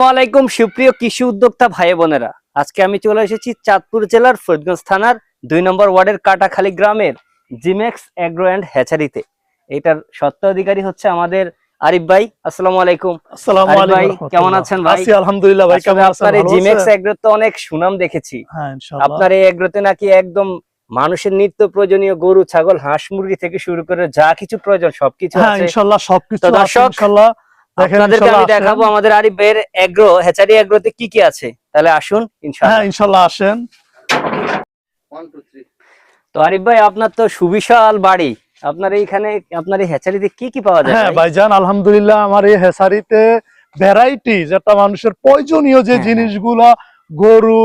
আসসালামাইকুম সুপ্রিয় কৃষি উদ্যোক্তা ভাই বোনেরা। আজকে আমি চলে এসেছি চাঁদপুর জেলার ফরিদগঞ্জ থানার দুই নম্বর ওয়ার্ডের কাটাখালী গ্রামের জিমেক্স অ্যাগ্রো অ্যান্ড হ্যাচারিতে। এটার স্বত্বাধিকারী হচ্ছে আমাদের আরিফ ভাই। আসসালামু আলাইকুম আসসালামু আলাইকুম ভাই, কেমন আছেন ভাই? আছি আলহামদুলিল্লাহ ভাই কেমন আছেন? আপনার জিমেক্স অ্যাগ্রো তো অনেক সুনাম দেখেছি। হ্যাঁ ইনশাআল্লাহ। আপনার এই এগ্রোতে নাকি একদম মানুষের নিত্য প্রয়োজনীয় গরু ছাগল হাঁস মুরগি থেকে শুরু করে যা কিছু প্রয়োজন সবকিছু হ্যাঁ আছে। ইনশাআল্লাহ সবকিছু আছে ইনশাআল্লাহ। আপনাদেরকে আমি দেখাবো আমাদের আরিফ ভাইয়ের এগ্রো হ্যাচারি এগ্রোতে কি কি আছে? তাহলে আসুন ইনশাআল্লাহ হ্যাঁ ইনশাআল্লাহ আসেন। তো আরিফ ভাই আপনার তো সুবিশাল বাড়ি। আপনার এইখানে আপনার এই হ্যাচারিতে কি কি পাওয়া যায় হ্যাঁ ভাইজান আলহামদুলিল্লাহ আমার এই হেসারিতে ভ্যারাইটি যেটা মানুষের প্রয়োজনীয় যে হ্যাঁ, জিনিসগুলো গরু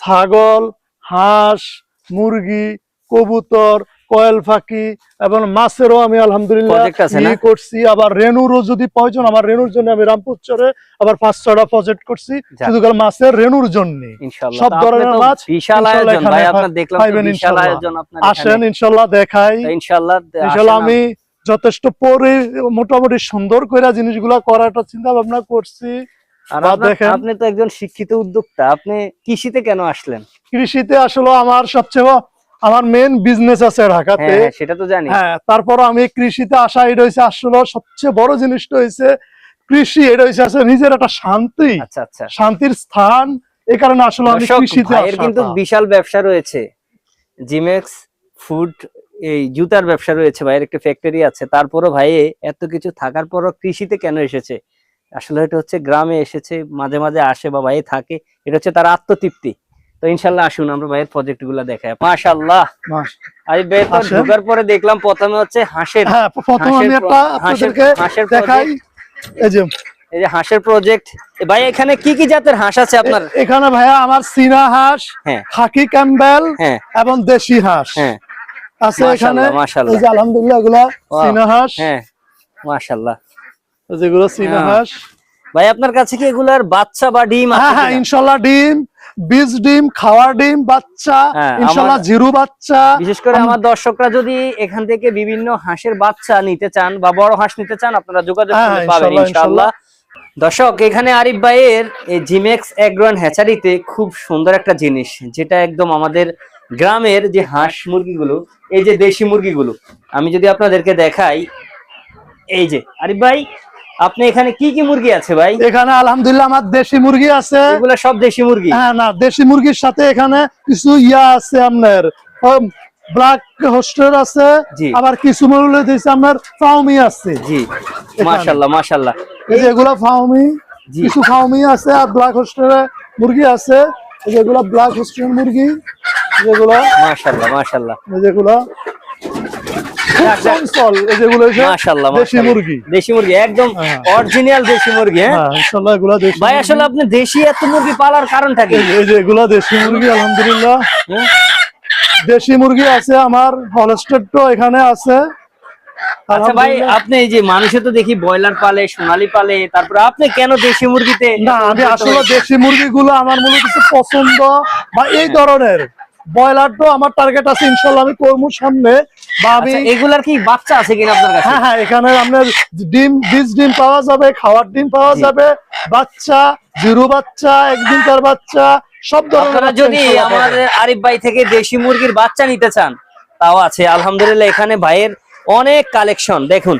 ছাগল হাঁস মুরগি কবুতর কয়েল ফাঁকি এবং মাছেরও আমি আলহামদুলিল্লাহ Project আছে না? ই করছি। আবার রেনুরও যদি প্রয়োজন আমার রেনুর জন্য আমি রামপুর চরে আবার পাঁচ ছটা প্রজেক্ট করছি। শুধু মাছের রেনুর জন্য। সব ধরনের মাছ আসেন ইনশাল্লাহ দেখাই। তো ইনশাআল্লাহ ইনশাল্লাহ আমি যথেষ্ট পরে মোটামুটি সুন্দর করে জিনিসগুলা করাটা চিন্তা ভাবনা করছি। আপনি তো একজন শিক্ষিত উদ্যোক্তা। আপনি কৃষিতে কেন আসলেন? কৃষিতে আসলে আমার সবচেয়ে আমার মেন বিজনেস আছে ঢাকাতে। হ্যাঁ হ্যাঁ, সেটা তো জানি। হ্যাঁ তারপর আমি কৃষিতে আসা এটা হয়েছে আসলে সবচেয়ে বড় জিনিসটা হয়েছে কৃষি এটা হয়েছে আসলে নিজের একটা শান্তি আচ্ছা আচ্ছা। শান্তির স্থান। এই কারণে আসলে আমি কৃষিতে কিন্তু বিশাল ব্যবসা রয়েছে। জিমেক্স ফুড এই জুতার ব্যবসা রয়েছে ভাইয়ের একটা ফ্যাক্টরি আছে। তারপরও ভাই এত কিছু থাকার পরও কৃষিতে কেন এসেছে? আসলে এটা হচ্ছে গ্রামে এসেছে মাঝে মাঝে আসে বা ভাই থাকে এটা হচ্ছে তার আত্মতৃপ্তি। ইনশাল্লাহ আসুন আমরা ভাইয়ের প্রজেক্টগুলা দেখাই। মাশাল্লাহ তো আসেন। ঢোকার পরে দেখলাম প্রথমে হচ্ছে হাঁসের হ্যাঁ আমি হাঁসের দেখাই। এই যে হাঁসের প্রজেক্ট ভাই এখানে কি কি জাতের হাঁস আছে আপনার? এখানে ভাইয়া আমার চীনা হাঁস হ্যাঁ। খাকি ক্যাম্বেল হ্যাঁ। এবং দেশি হাঁস। হ্যাঁ। আছে এখানে। এই যে আলহামদুলিল্লাহ এগুলা চীনা হাঁস। হ্যাঁ মাশাআল্লাহ। যেগুলো চীনা হ্যাঁ। হাঁস। ভাই আপনার কাছে কি এগুলার বাচ্চা বা ডিম আছে হ্যাঁ হ্যাঁ ইনশাল্লাহ ডিম। বীজ ডিম খাওয়ার ডিম বাচ্চা হ্যাঁ, ইনশাল্লাহ জিরু বাচ্চা। বিশেষ করে আমার দর্শকরা যদি এখান থেকে বিভিন্ন হাঁসের বাচ্চা নিতে চান বা বড় হাঁস নিতে চান আপনারা যোগাযোগ হ্যাঁ, করলে হ্যাঁ, পাবেন ইনশাল্লাহ, দর্শক এখানে আরিফ ভাইয়ের এই জিমেক্স এগ্রোন হ্যাচারিতে খুব সুন্দর একটা জিনিস যেটা একদম আমাদের গ্রামের যে হাঁস মুরগিগুলো এই যে দেশি মুরগিগুলো আমি যদি আপনাদেরকে দেখাই এই যে আরিফ ভাই আপনি এখানে কি কি মুরগি আছে ভাই? এখানে আলহামদুলিল্লাহ আমার দেশি মুরগি আছে। এগুলো সব দেশি মুরগি? হ্যাঁ না দেশি মুরগির সাথে এখানে কিছু ইয়া আছে আপনার ব্ল্যাক হোস্টার আছে আবার কিছু মুরগি দিয়েছে আপনার ফাউমি আছে। জি মাশাল্লাহ মাশাল্লাহ এই যে এগুলা ফাউমি কিছু ফাউমি আছে আর ব্ল্যাক মুরগি আছে। এই যেগুলা ব্ল্যাক হোস্টারের মুরগি যেগুলা মাশাল্লাহ মাশাল্লাহ এই যেগুলা হচ্ছে দেশি মুরগি। দেশি মুরগি একদম হ্যাঁ। অরিজিনাল দেশি মুরগি হ্যাঁ? হ্যাঁ এগুলা দেশি ভাই আসলে আপনি দেশি এত মুরগি পালার কারণটা কি? এই যে- এগুলা দেশি মুরগি আলহামদুলিল্লাহ। হুম? দেশি মুরগি আছে আমার হলস্টেডও এখানে আছে। আচ্ছা ভাই আপনি এই যে মানুষে তো দেখি ব্রয়লার পালে সোনালী পালে তারপরে আপনি কেন দেশি মুরগিতে না আমি আসলে দেশি মুরগিগুলো আমার মূলত কিছু পছন্দ বা এই ধরনের। ব্রয়লার তো আমার টার্গেট আছে ইনশাল্লাহ আমি করব সামনে। বা আমি আচ্ছা, এগুলার কি বাচ্চা আছে কিনা আপনার কাছে? হ্যাঁ হ্যাঁ এখানে আপনার ডিম বীজ ডিম পাওয়া যাবে খাওয়ার ডিম পাওয়া যাবে বাচ্চা জিরো বাচ্চা একদিন তার বাচ্চা সব ধরনের যদি আমাদের আরিফ ভাই থেকে দেশি মুরগির বাচ্চা নিতে চান তাও আছে। আলহামদুলিল্লাহ এখানে ভাইয়ের অনেক কালেকশন। দেখুন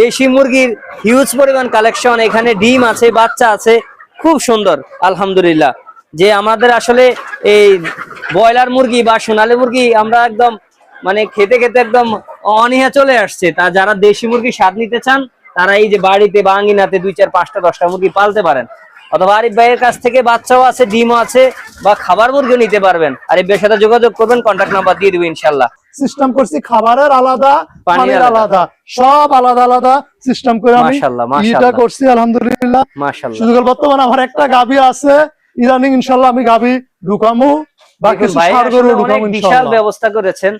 দেশি মুরগির হিউজ পরিমাণ কালেকশন এখানে ডিম আছে বাচ্চা আছে খুব সুন্দর আলহামদুলিল্লাহ। যে আমাদের আসলে এই ব্রয়লার মুরগি বা সোনালী মুরগি আমরা একদম মানে খেতে খেতে একদম অনীহা চলে আসছে। তা যারা দেশি মুরগি স্বাদ নিতে চান তারা এই যে বাড়িতে বা আঙ্গিনাতে দুই চার পাঁচটা দশটা মুরগি পালতে পারেন। অথবা আরিফ ভাইয়ের কাছ থেকে বাচ্চাও আছে ডিমও আছে বা খাবার মুরগিও নিতে পারবেন। আরিফ ভাইয়ের সাথে যোগাযোগ করবেন কন্ট্যাক্ট নাম্বার দিয়ে দিবো ইনশাল্লাহ সিস্টেম করছি খাবারের আলাদা পানির আলাদা। সব আলাদা আলাদা সিস্টেম করে আমি মাশাআল্লাহ, এটা করছি আলহামদুলিল্লাহ। মাশাল্লাহ শুধু বর্তমানে আমার একটা গাবি আছে ইদানিং ইনশাল্লাহ আমি গাবি ঢুকামু। বিশাল ব্যবস্থা করেছেন।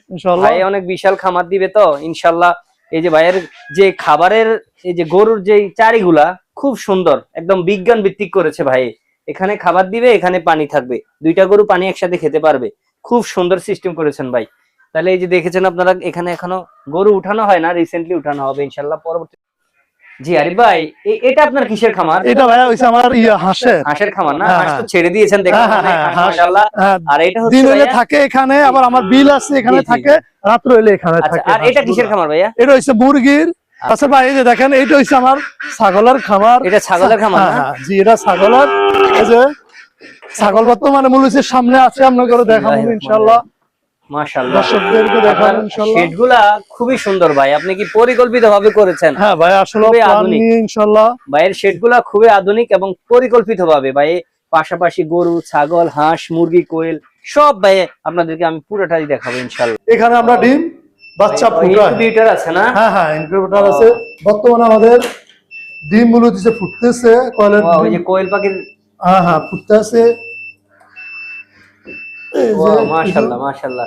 ভাই অনেক বিশাল খামার দিবে তো ইনশাল্লাহ। এই যে ভাইয়ের যে খাবারের এই যে গরুর যে চারিগুলা খুব সুন্দর একদম বিজ্ঞান ভিত্তিক করেছে ভাই। এখানে খাবার দিবে এখানে পানি থাকবে। দুইটা গরু পানি একসাথে খেতে পারবে। খুব সুন্দর সিস্টেম করেছেন ভাই। তাহলে এই যে দেখেছেন আপনারা এখানে এখনও গরু উঠানো হয় না রিসেন্টলি উঠানো হবে ইনশাল্লাহ পরবর্তী জি আরিফ ভাই এটা আপনার কিসের খামার? এটা ভাইয়া হইছে আমার ইয়া হাঁসের। হাঁসের খামার না? হ্যাঁ, হাঁস তো হ্যাঁ। ছেড়ে দিয়েছেন দেখুন হ্যাঁ। মাশাআল্লাহ। আর এটা হচ্ছে দিন থাকে এখানে আবার আমার বিল আছে এখানে। থাকে এখানে আচ্ছা থাকে আর এটা কিসের খামার ভাইয়া? এটা হচ্ছে মুরগির। আচ্ছা ভাই এই যে দেখেন এটা হচ্ছে আমার ছাগলের খামার। এটা ছাগলের খামার জি এটা ছাগলের। এই যে ছাগল বর্তমানে মূল হচ্ছে সামনে আছে আপনার করে দেখাবো ইনশাল্লাহ মাশাআল্লাহ। দর্শকদেরকে দেখাবো ইনশাল্লাহ শেডগুলা খুবই সুন্দর ভাই। আপনি কি পরিকল্পিত ভাবে করেছেন? হ্যাঁ ভাই আসলে আধুনিক। নিয়ে ভাইয়ের শেডগুলা খুবই আধুনিক এবং পরিকল্পিত ভাবে ভাই পাশাপাশি গরু ছাগল হাঁস মুরগি কোয়েল সব ভাই আপনাদেরকে আমি পুরোটাই দেখাবো ইনশাল্লাহ এখানে আমরা ডিম বাচ্চা ফুটাই ইনকিউবেটর আছে না? হ্যাঁ হ্যাঁ ইনকিউবেটর আছে। বর্তমানে আমাদের ডিমগুলো ফুটতেছে কয়েলের ওই যে কোয়েল পাখির হ্যাঁ হ্যাঁ ফুটতেছে। মাশাল্লাহ মাশাল্লাহ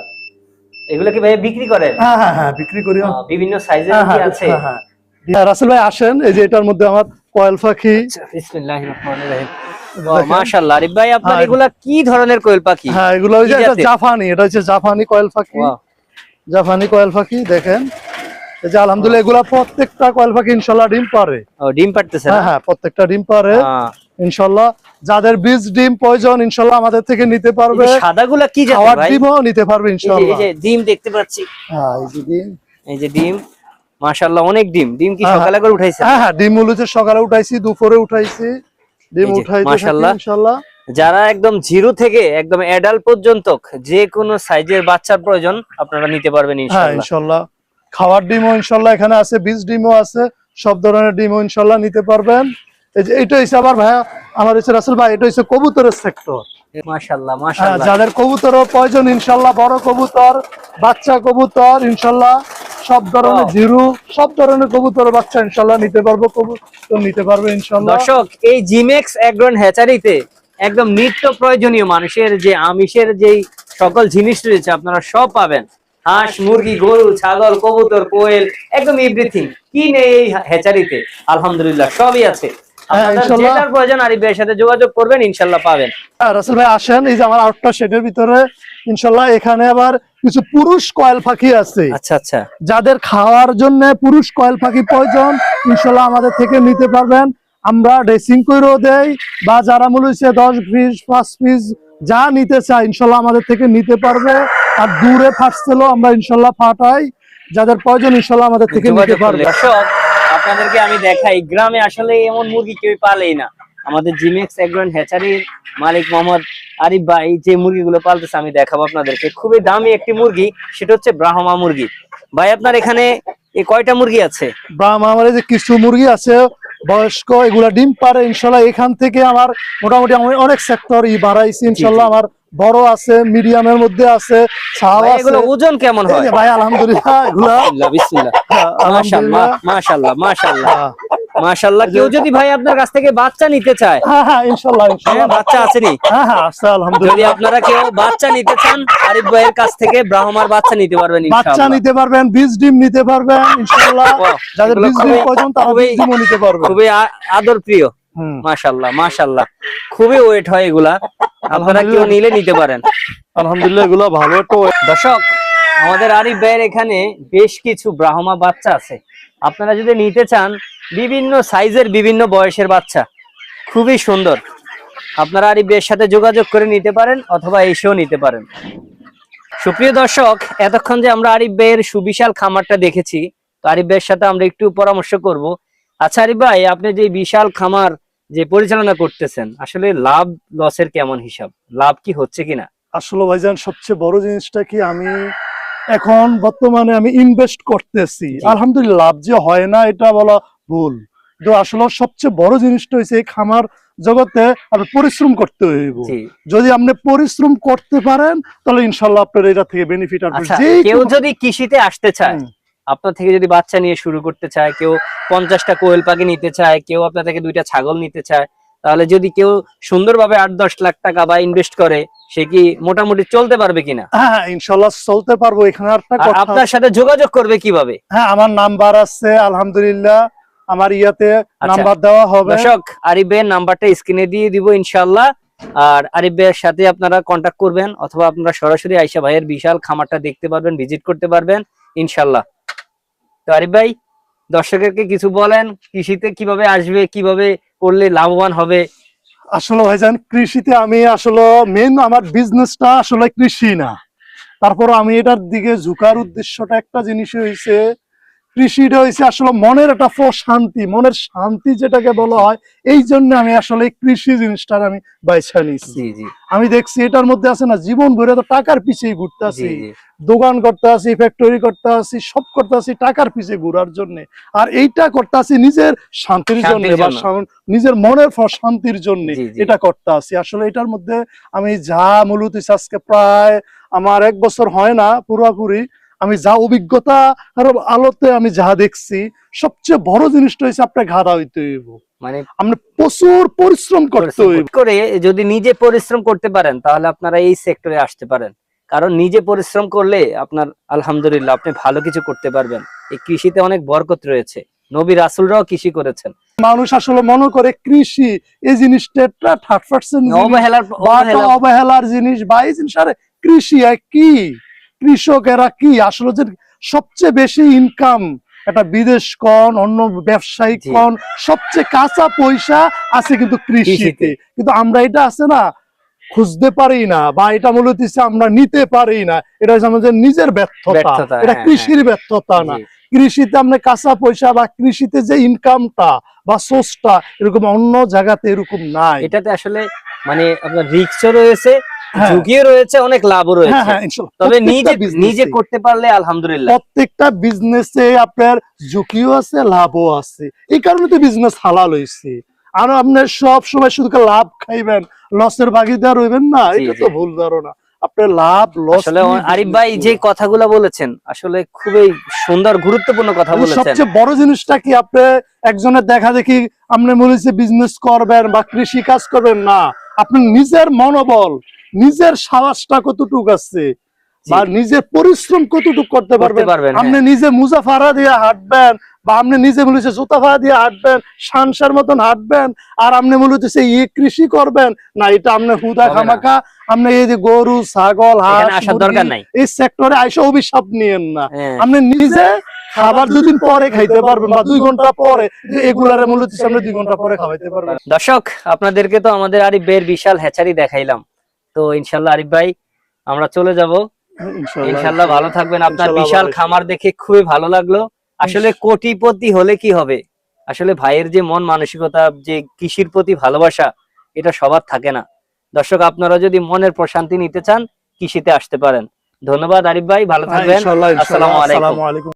এগুলো কি ভাই বিক্রি করেন? হ্যাঁ হ্যাঁ হ্যাঁ বিক্রি করি বিভিন্ন সাইজের হ্যাঁ কি হ্যাঁ আছে? হ্যাঁ, হ্যাঁ। হ্যাঁ, রাসেল ভাই আসেন এই যে এটার মধ্যে আমার কয়েল পাখি। বিসমিল্লাহির রহমানির রহিম। দেখেন। মাশাল্লাহ আরিফ ভাই আপনার হ্যাঁ। এগুলা কি ধরনের কোয়েল পাখি? হ্যাঁ এগুলো ওই যে এটা? জাপানি এটা হচ্ছে জাপানি কয়েল পাখি। জাপানি কয়েল পাখি দেখেন। এই যে আলহামদুলিল্লাহ এগুলা প্রত্যেকটা কয়েল পাখি ইনশাল্লাহ ডিম পারে। ও ডিম পারতেছে হ্যাঁ হ্যাঁ প্রত্যেকটা ডিম পারে। ইনশাল্লাহ যাদের বীজ ডিম প্রয়োজন ইনশাল্লাহ আমাদের থেকে নিতে পারবে। সাদাগুলা কি খাওয়ার ডিমও নিতে পারবে যে- এই ইনশাল্লাহ। যে ডিম দেখতে পাচ্ছি। হ্যাঁ এই যে ডিম। এই যে ডিম। মাশাল্লাহ অনেক ডিম। ডিম কি হ্যাঁ, সকালে করে উঠাইছে হ্যাঁ হ্যাঁ ডিম হচ্ছে সকালে উঠাইছি দুপুরে উঠাইছি। ডিম যে, মাশাআল্লাহ। ইনশাল্লাহ। যারা একদম জিরো থেকে একদম অ্যাডাল্ট পর্যন্ত যে কোনো সাইজের বাচ্চার প্রয়োজন আপনারা নিতে পারবেন হ্যাঁ ইনশাআল্লাহ। ইনশাল্লাহ। খাওয়ার ডিমও ইনশাল্লাহ এখানে আছে বীজ ডিমও আছে সব ধরনের ডিমও ইনশাল্লাহ নিতে পারবেন। এই যে এটা হচ্ছে আবার ভাইয়া আমার হচ্ছে রাসেল ভাই এটা হচ্ছে কবুতরের সেক্টর মাশাআল্লাহ হ্যাঁ মাশাআল্লাহ যাদের কবুতরও প্রয়োজন বড় কবুতর বাচ্চা কবুতর সব ধরনের জিরু সব ধরনের কবুতর বাচ্চা নিতে পারব কবুতর নিতে পারবে ইনশাল্লাহ। দর্শক এই জিমেক্স হ্যাচারিতে একদম নিত্য প্রয়োজনীয় মানুষের যে আমিষের যেই সকল জিনিস রয়েছে আপনারা সব পাবেন। হাঁস মুরগি গরু ছাগল কবুতর কোয়েল একদম এভরিথিং কি নেই এই হ্যাচারিতে? আলহামদুলিল্লাহ সবই আছে। যেটার প্রয়োজন আরিফ ভাইয়ের সাথে যোগাযোগ করবেন ইনশাল্লাহ পাবেন। হ্যাঁ রাসেল ভাই আসেন এই যে আমার আটটা শেডের ভিতরে ইনশাল্লাহ এখানে আবার কিছু পুরুষ কয়েল পাখি আছে। আচ্ছা আচ্ছা। যাদের খাওয়ার জন্য পুরুষ কয়েল পাখি প্রয়োজন ইনশাল্লাহ আমাদের থেকে নিতে পারবেন। আমরা ড্রেসিং করেও দেই বা যারা হচ্ছে দশ পিস পাঁচ পিস যা নিতে চায় ইনশাল্লাহ আমাদের থেকে নিতে পারবে। আর দূরে ফাটছেলেও আমরা ইনশাল্লাহ ফাটাই। যাদের প্রয়োজন ইনশাল্লাহ আমাদের থেকে নিতে পারবে। আপনাদেরকে আমি দেখাই গ্রামে আসলে এমন মুরগি কেউ পালেই না। আমাদের জিমেক্স এগ্রন হ্যাচারির মালিক মোহাম্মদ আরিফ ভাই যে মুরগিগুলো পালতেছে আমি দেখাবো আপনাদেরকে। খুবই দামি একটি মুরগি সেটা হচ্ছে ব্রাহ্মা মুরগি। ভাই আপনার এখানে এই কয়টা মুরগি আছে? বা আমার যে কিছু মুরগি আছে বয়স্ক এগুলা ডিম পারে ইনশাল্লাহ এখান থেকে আমার মোটামুটি আমি অনেক সেক্টর ই বাড়াইছি ইনশাল্লাহ আমার বড় আছে মিডিয়ামের মধ্যে আছে এগুলো ওজন কেমন হয়? ভাই আলহামদুলিল্লাহ এগুলা বিসমিল্লাহ। হ্যাঁ, মাশাআল্লাহ মাশাআল্লাহ মাশাআল্লাহ। মাশাআল্লাহ কেউ যদি ভাই আপনার কাছ থেকে বাচ্চা নিতে চায় হ্যাঁ হ্যাঁ বাচ্চা আছেনি হ্যাঁ হ্যাঁ আছে যদি আপনারা কেউ বাচ্চা নিতে চান আরিফ ভাইয়ের কাছ থেকে ব্রাহ্মার বাচ্চা নিতে পারবেন বাচ্চা নিতে পারবেন বীজ ডিম নিতে পারবেন যাদের ডিম তারা ডিমও নিতে পারবে খুবই আদর প্রিয় মাশাল্লাহ মাশাল্লাহ খুবই ওয়েট হয় এগুলা। আপনারা কেউ নিলে নিতে পারেন। আলহামদুলিল্লাহ এগুলো ভালো একটা দর্শক আমাদের আরিফ ভাইয়ের এখানে বেশ কিছু ব্রাহ্মা বাচ্চা আছে। আপনারা যদি নিতে চান বিভিন্ন সাইজের বিভিন্ন বয়সের বাচ্চা। খুবই সুন্দর। আপনারা আরিফ ভাইয়ের সাথে যোগাযোগ করে নিতে পারেন অথবা এসেও নিতে পারেন। সুপ্রিয় দর্শক এতক্ষণ যে আমরা আরিফ ভাইয়ের সুবিশাল খামারটা দেখেছি তো আরিফ ভাইয়ের সাথে আমরা একটু পরামর্শ করব। আচ্ছা আরিফ ভাই আপনি যে বিশাল খামার যে পরিচালনা করতেছেন আসলে লাভ লসের কেমন হিসাব? লাভ কি হচ্ছে কিনা? আসলে ভাইজান সবচেয়ে বড় জিনিসটা কি আমি এখন বর্তমানে আমি ইনভেস্ট করতেছি। আলহামদুলিল্লাহ লাভ যে হয় না এটা বলা ভুল। কিন্তু আসলে সবচেয়ে বড় জিনিসটা হচ্ছে এই খামার জগতে আপনি পরিশ্রম করতে হইব। যদি আপনি পরিশ্রম করতে পারেন তাহলে ইনশাল্লাহ আপনার এটা থেকে বেনিফিট আসবে আচ্ছা কেউ যদি কৃষিতে আসতে চায় আপনার থেকে যদি বাচ্চা নিয়ে শুরু করতে চায় কেউ পঞ্চাশটা কোয়েল পাখি নিতে চায় কেউ আপনার থেকে দুইটা ছাগল নিতে চায় তাহলে যদি কেউ সুন্দরভাবে আট দশ লাখ টাকা বা ইনভেস্ট করে সে কি মোটামুটি চলতে পারবে কিনা? হ্যাঁ হ্যাঁ, ইনশাল্লাহ চলতে পারব। এখানে আপনার সাথে যোগাযোগ করবে কীভাবে? হ্যাঁ আমার নাম্বার আছে আলহামদুলিল্লাহ। আমার ইয়াতে আচ্ছা। নাম্বার দেওয়া হবে। দর্শক আরিফ নাম্বারটা স্ক্রিনে দিয়ে দিব ইনশাল্লাহ। আর আরিফ ভাইয়ের সাথে আপনারা কন্ট্যাক্ট করবেন অথবা আপনারা সরাসরি আইসা ভাইয়ের বিশাল খামারটা দেখতে পারবেন ভিজিট করতে পারবেন ইনশাল্লাহ। তো আরিফ ভাই, দর্শকেরকে কিছু বলেন, কৃষিতে কীভাবে আসবে, কীভাবে করলে লাভবান হবে? আসলে ভাইজান, কৃষিতে আমি আসলে মেন আমার বিজনেসটা আসলে কৃষি না। তারপর আমি এটার দিকে ঝুঁকার উদ্দেশ্যটা একটা জিনিস হয়েছে কৃষিটা হয়েছে আসলে মনের একটা প্রশান্তি মনের শান্তি যেটাকে বলা হয় এই জন্য আমি আসলে কৃষি জিনিসটার আমি বাইছা নিচ্ছি। আমি দেখছি এটার মধ্যে আছে না জীবন ভরে তো টাকার পিছিয়ে ঘুরতে আছি দোকান করতে আছি ফ্যাক্টরি করতে আছি সব করতে আছি টাকার পিছিয়ে ঘুরার জন্য। আর এইটা করতে আছি নিজের শান্তির জন্য বা নিজের মনের শান্তির জন্য। এটা করতে আছি আসলে এটার মধ্যে আমি যা মূলত আজকে প্রায় আমার এক বছর হয় না পুরোপুরি। আমি যা অভিজ্ঞতা আর আলোতে আমি যা দেখছি সবচেয়ে বড় জিনিসটা হয়েছে আপনার ঘাড়া হইতে হইব। মানে আমরা প্রচুর পরিশ্রম করতে হইব। করে যদি নিজে পরিশ্রম করতে পারেন তাহলে আপনারা এই সেক্টরে আসতে পারেন। কারণ নিজে পরিশ্রম করলে আপনার আলহামদুলিল্লাহ আপনি ভালো কিছু করতে পারবেন। এই কৃষিতে অনেক বরকত রয়েছে। নবী রাসুলরাও কৃষি করেছেন। মানুষ আসলে মনে করে কৃষি এই জিনিসটা অবহেলার অবহেলা অবহেলার জিনিস বা এই জিনিস আরে কৃষি আর কি? কৃষকেরা কি আসলে যে সবচেয়ে বেশি ইনকাম একটা বিদেশ কন অন্য ব্যবসায়িক কন সবচেয়ে কাঁচা পয়সা আছে কিন্তু কৃষিতে। কিন্তু আমরা এটা আছে না খুঁজতে পারি না বা এটা মূলত আমরা নিতে পারি না। এটা হচ্ছে আমাদের নিজের ব্যর্থতা। এটা হ্যাঁ, কৃষির ব্যর্থতা না। কৃষিতে আমরা কাঁচা পয়সা বা কৃষিতে যে ইনকামটা বা সোর্সটা এরকম অন্য জায়গাতে এরকম নাই। এটাতে আসলে মানে আপনার রিক্সও রয়েছে হ্যাঁ। ঝুঁকিও রয়েছে অনেক লাভও হ্যাঁ রয়েছে। হ্যাঁ তবে নিজে নিজে করতে পারলে আলহামদুলিল্লাহ। প্রত্যেকটা বিজনেসে আপনার ঝুঁকিও আছে লাভও আছে। এই কারণে তো বিজনেস হালাল হয়েছে আর আপনার সব সময় শুধু লাভ খাইবেন লসের ভাগিদার হইবেন না? এটা তো ভুল ধারণা। আপনার লাভ লস আরিফ ভাই যে কথাগুলো বলেছেন আসলে খুবই সুন্দর গুরুত্বপূর্ণ কথা বলেছেন। সবচেয়ে বড় জিনিসটা কি আপনি একজনের দেখা দেখি আপনি মনে হচ্ছে বিজনেস করবেন বা কৃষি কাজ করবেন? না। আপনি নিজের মনোবল নিজের সাহসটা কতটুকু আছে বা নিজের পরিশ্রম কতটুকু করতে পারবেন? আপনি হ্যাঁ। নিজে মুজাফারা দিয়ে হাঁটবেন বা আপনি নিজে বলেছে জুতাফারা দিয়ে হাঁটবেন সানসার মতন হাঁটবেন আর আপনি মূলত সে ইয়ে কৃষি করবেন না এটা আপনি হুদা খামাকা আপনি এই যে গরু ছাগল হাঁস দরকার নাই। এই সেক্টরে আইসা অভিশাপ নিয়েন না। হ্যাঁ। আপনি নিজে খাবার দুদিন পরে খাইতে পারবেন বা দুই ঘণ্টা পরে এগুলার মূলত আপনি দুই ঘণ্টা পরে খাওয়াইতে পারবেন দর্শক আপনাদেরকে তো আমাদের আরিফ ভাইয়ের বিশাল হ্যাচারি দেখাইলাম। তো ইনশাল্লাহ আরিফ ভাই আমরা চলে যাব। ইনশাল্লাহ ভালো থাকবেন। আপনার বিশাল খামার দেখে খুবই ভালো লাগল। আসলে কোটিপতি হলে কি হবে? আসলে ভাইয়ের যে মন মানসিকতা যে কৃষির প্রতি ভালোবাসা এটা সবার থাকে না। দর্শক আপনারা যদি মনের প্রশান্তি নিতে চান কৃষিতে আসতে পারেন। ধন্যবাদ আরিফ ভাই ভালো থাকবেন। আসসালামু আলাইকুম। আসসালামু আলাইকুম।